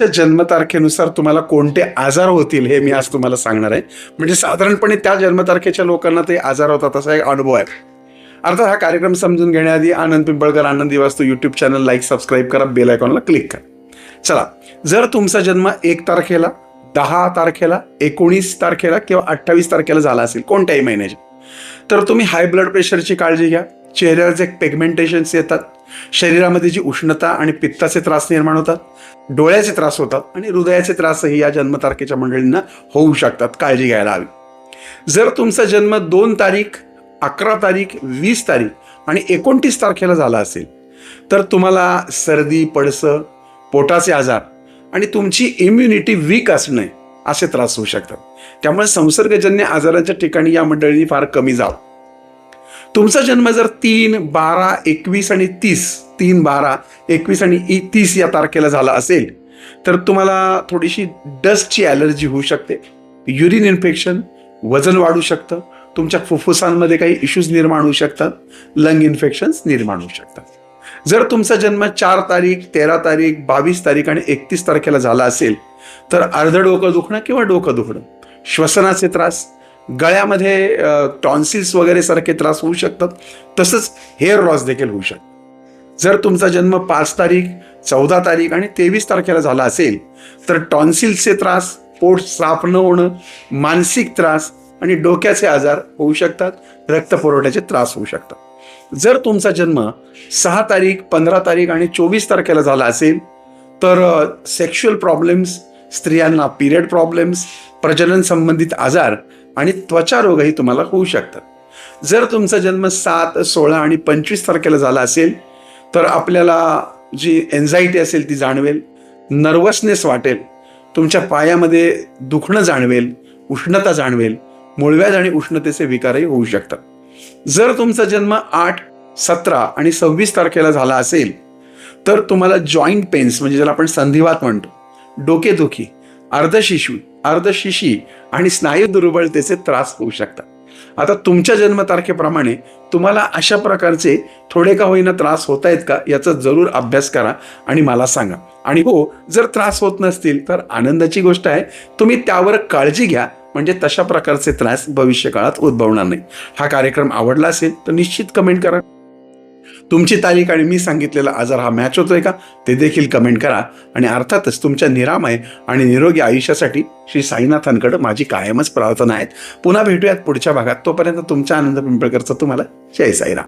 तुमच्या जन्मतारखेनुसार तुम्हाला कोणते आजार होतील हे मी आज तुम्हाला सांगणार आहे. म्हणजे साधारणपणे त्या जन्मतारखेच्या लोकांना ते आजार होतात असा एक अनुभव आहे. अर्थात हा कार्यक्रम समजून घेण्याआधी Anand Pimpalkar Anandi Vastu YouTube channel like subscribe करा बेल आयकॉनला क्लिक करा. चला जर तुमचा जन्म एक तारखेला दहा तारखेला एकोणीस तारखेला किंवा अठ्ठावीस तारखेला झाला असेल कोणत्याही महिन्याच्या तर तुम्ही हाय ब्लड प्रेशरची काळजी घ्या. चेहऱ्यावर जे पेगमेंटेशन्स येतात शरीरामध्ये जी उष्णता आणि पित्ताचे त्रास निर्माण होतात डोळ्याचे त्रास होतात आणि हृदयाचे त्रासही या जन्मतारखेच्या मंडळींना होऊ शकतात काळजी घ्यायला हवी. जर तुमचा जन्म दोन तारीख अकरा तारीख वीस तारीख आणि एकोणतीस तारखेला झाला असेल तर तुम्हाला सर्दी पडसं पोटाचे आजार आणि तुमची इम्युनिटी वीक असणे असे त्रास होऊ शकतात. त्यामुळे संसर्गजन्य आजारांच्या ठिकाणी या मंडळींनी फार कमी जावं. तुमचा जन्म जर तीन बारा एकवीस आणि तीस तीन बारा एकवीस आणि इ- तीस या तारखेला झाला असेल तर तुम्हाला थोडीशी डस्टची ॲलर्जी होऊ शकते. युरिन इन्फेक्शन वजन वाढू शकतं. तुमच्या फुफ्फुसांमध्ये काही इश्यूज निर्माण होऊ शकतात. लंग इन्फेक्शन्स निर्माण होऊ शकतात. जर तुमचा जन्म चार तारीख तेरा तारीख बावीस तारीख आणि एकतीस तारखेला झाला असेल तर अर्ध डोकं दुखणं किंवा डोकं दुखणं? श्वसनाचे त्रास गळ्यामध्ये टॉन्सिल्स वगैरे सारखे त्रास होऊ शकतात. तसंच हेअर लॉस देखील होऊ शकतं जर तुमचा जन्म पाच तारीख चौदा तारीख आणि तेवीस तारखेला झाला असेल तर टॉन्सिल्सचे त्रास पोट साफ न होणं मानसिक त्रास आणि डोक्याचे आजार होऊ शकतात. रक्तपुरवठ्याचे त्रास होऊ शकतात. जर तुमचा जन्म सहा तारीख पंधरा तारीख आणि चोवीस तारखेला झाला असेल तर सेक्शुअल प्रॉब्लेम्स स्त्रियांना पिरियड प्रॉब्लेम्स प्रजनन संबंधित आजार आणि त्वचा रोगही तुम्हाला होऊ शकतात. जर तुमचा जन्म सात सोळा आणि पंचवीस तारखेला झाला असेल तर आपल्याला जी एन्झायटी असेल ती जाणवेल नर्वसनेस वाटेल तुमच्या पायामध्ये दुखणं जाणवेल उष्णता जाणवेल मुळव्याज आणि उष्णतेचे विकारही होऊ शकतात. जर तुमचा जन्म आठ सतरा आणि सव्वीस तारखेला झाला असेल तर तुम्हाला जॉईंट पेन्स म्हणजे ज्याला आपण संधिवात म्हणतो डोकेदुखी अर्धशिशू अर्धशिशी आणि स्नायू दुर्बलतेचे त्रास होऊ शकतात. आता तुमच्या जन्मतारखेप्रमाणे तुम्हाला अशा प्रकारचे थोडे का होईना त्रास होत आहेत का याचा जरूर अभ्यास करा आणि मला सांगा. आणि हो जर त्रास होत नसतील तर आनंदाची गोष्ट आहे तुम्ही त्यावर काळजी घ्या. म्हणजे तशा प्रकारचे त्रास भविष्य काळात उद्भवणार नाही हा कार्यक्रम आवडला असेल तर निश्चित कमेंट करा. तुमची तारीख आणि मी सांगितलेला आजार हा मॅच होतोय का ते देखील कमेंट करा. आणि अर्थातच तुमच्या निरामय आणि निरोगी आयुष्यासाठी श्री साईनाथांकडे माझी कायमच प्रार्थना आहेत. पुन्हा भेटूयात पुढच्या भागात. तोपर्यंत तुमच्या आनंद पिंपळकरचा तुम्हाला जय साईराम.